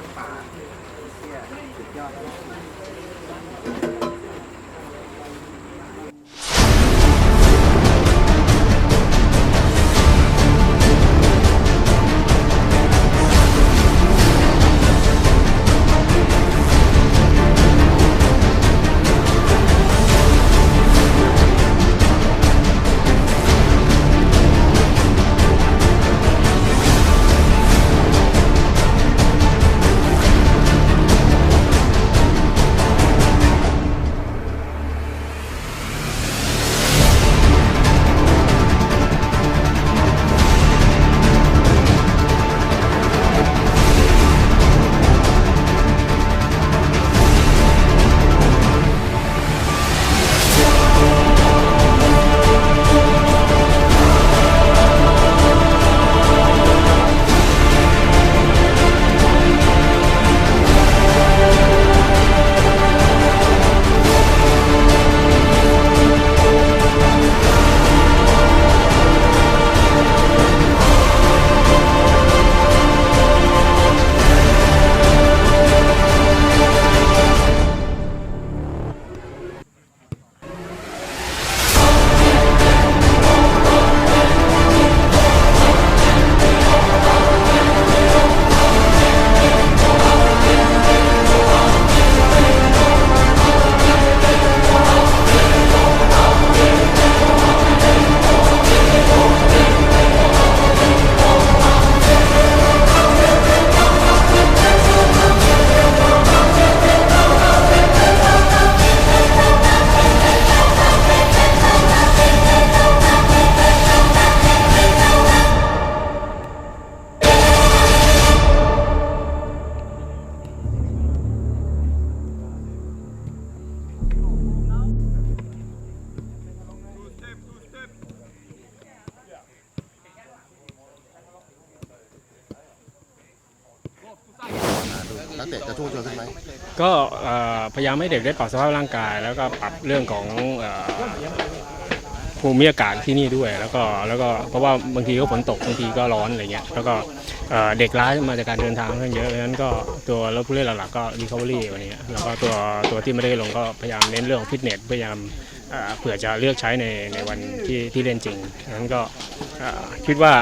างป่าเชี่ยสุดยอด เตะจะทุ่งชนขึ้นไหมก็เอ่อพยายามให้เด็กได้ปรับสภาพร่างกาย แล้วก็ปรับเรื่องของเอ่อภูมิอากาศที่นี่ด้วย แล้วก็แล้วก็เพราะว่าบางทีก็ฝนตกบางทีก็ร้อนอะไรเงี้ยแล้วก็เอ่อเด็กร้ายมาจากการเดินทางค่อนข้างเยอะเพราะฉะนั้นก็ตัวแล้วผู้เล่นหลักๆก็ recovery วันนี้แล้วก็ตัวตัวที่ไม่ได้ลงก็พยายามเน้นเรื่องของฟิตเนสพยายาม เอ่อเผื่อจะเลือกใช้ในในวันที่ที่เล่นจริงดังนั้นก็เอ่อคิดว่า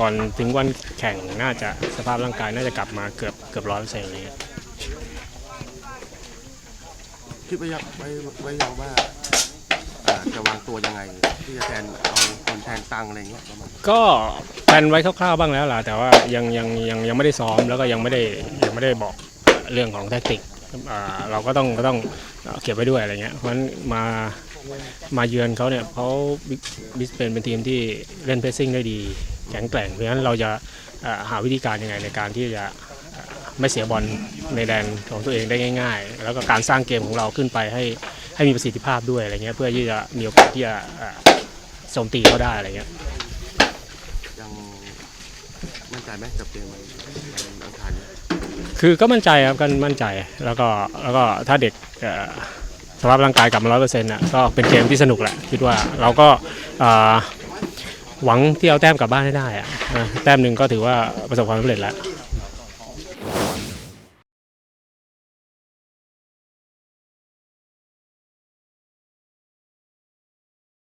ก่อนถึงวันแข่งน่าจะสภาพร่างกายน่าจะกลับมาเกือบเกือบร้อยเปอร์เซ็นต์เลยคิดไว้ยังไว้ไว้ยังว่าอ่าจะวางตัวยังไง ที่จะแทนเอาคนแทนตังอะไรเงี้ยประมาณก็แพลนไว้คร่าวๆบ้างแล้วล่ะแต่ว่ายังยังยังยังไม่ได้ซ้อมแล้วก็ยังไม่ได้ยังไม่ได้บอกเรื่องของแทคติกอ่าเราก็ต้องก็ต้องเก็บไว้ด้วยอะไรเงี้ยเพราะฉะนั้นมา มาเยือนเขาเนี่ยเขาบิสเป็นเป็นทีมที่เล่นเพสซิ่งได้ดีแข็งแกร่งเพราะฉะนั้นเราจะอ่าหาวิธีการยังไงในการที่จะอ่าไม่เสียบอลในแดนของตัวเองได้ง่าย ๆ แล้วก็การสร้างเกมของเราขึ้นไปให้ให้มีประสิทธิภาพด้วยอะไรเงี้ยเพื่อที่จะมีโอกาสที่จะอ่าโจมตีเขาได้อะไรเงี้ยยังมั่นใจไหมกับเกมวันวันอังคารนี้คือก็มั่นใจครับก็มั่นใจแล้วก็แล้วก็ถ้าเด็กเอ่อ สภาพร่างกายกลับมาร้อยเปอร์เซ็นต์อะก็เป็นเกมที่สนุกแหละคิดว่าเราก็หวังที่เอาแต้มกลับบ้านให้ได้อะนะแต้มหนึ่งก็ถือว่าประสบความสำเร็จแล้ว